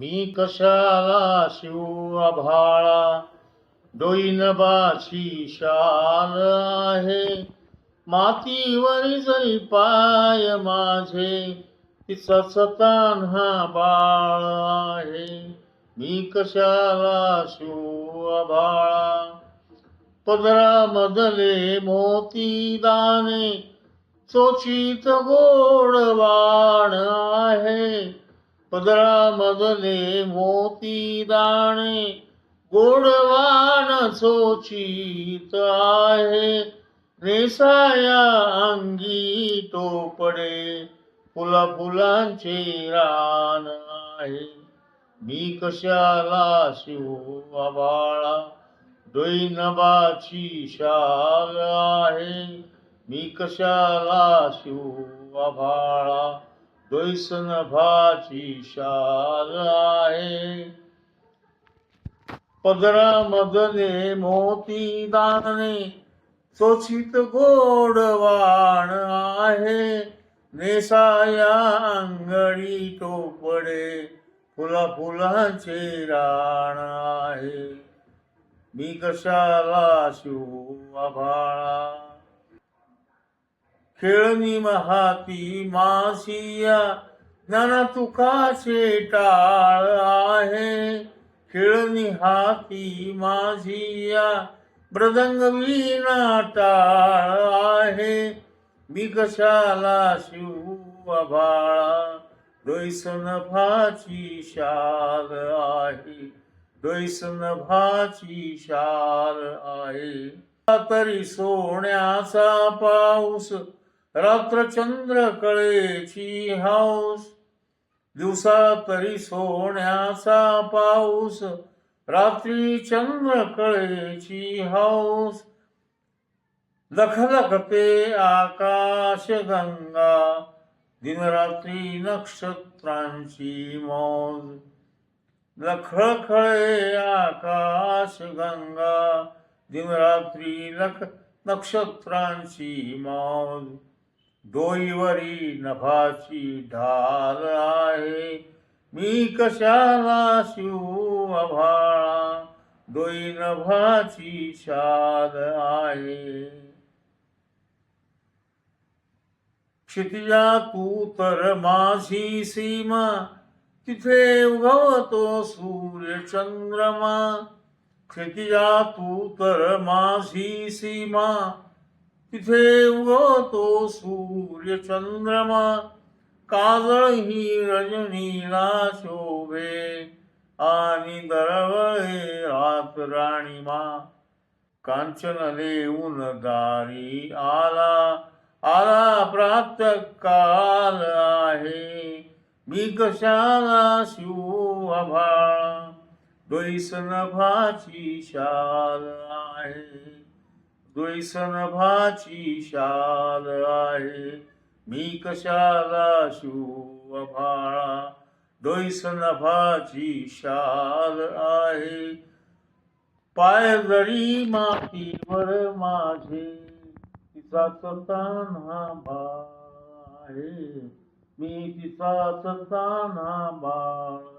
मी कशाला शिव आभाळा डोईनबाची शाल आहे. मातीवर जरी पाय माझे तिचा सतान हा बाळ आहे. मी कशाला शिव आभाळा पदरामधले मोती दाने चोचीत गोडवाण आहे. पदरामधले मोती दाणे गोडवाण चोचीत आहे नेसाया अंगी टोपडे फुला फुलांचे रान आहे मी कशाला शिव आबाळा डोईनबाची शाल आहे मी कशाला शिव आभाळा દુષ્ણ ભાષી શારાએ પગરા મદને મોતી દાનને શોષિત ગોળવાણ આહે, નેસાયા આંગળી તો પડે ફૂલા ફૂલા છે રાણા હે બિકશાલા શું અભાળા खेळणी महाती मासिया ज्ञाना तुकाचे टाळ आहे. खेळणी हाती माझिया मृदंग वीणा टाळ आहे. मी कशाला शिव आभाळा डोईसन भाची शाल आहे. डोईसन भाची शाल आहे. तरी सोन्याचा पाऊस रात्र चंद्र कळेची हाऊस दिवसा तरी सोन्याचा पाऊस. रात्री चंद्र कळेची हाऊस लखलखते आकाश गंगा. दिनरात्री नक्षत्रांची मौज लखळखळे आकाश गंगा. दिनरात्री लख नक्षत्रांची मौज. डोईवरी नभाची ढाल आहे. मी कशाला शिव आभाळा? डोई नभाची शाल आहे. क्षितिजा, तू तर माझी सीमा. तिथे उगवतो सूर्य चंद्रमा. क्षितिजा, तू तर माझी सीमा. तिथे उगवतो सूर्य चंद्रमा, काजळ ही रजनीला शोभे. आणि दरवळे रात राणीमा कांचन लेऊन दारी आला. आला प्रात काल आहे मी कशाला शिव आभाळा. डोईसन भाची शाल आहे. द्वैसन भाची शाल आहे. मी कशाला शिव भाळा. डोईसन भाची शाल आहे. पाय जरी मातीवर माझे, तिचा ताना बाळ आहे. मी तिचा ताना बाळ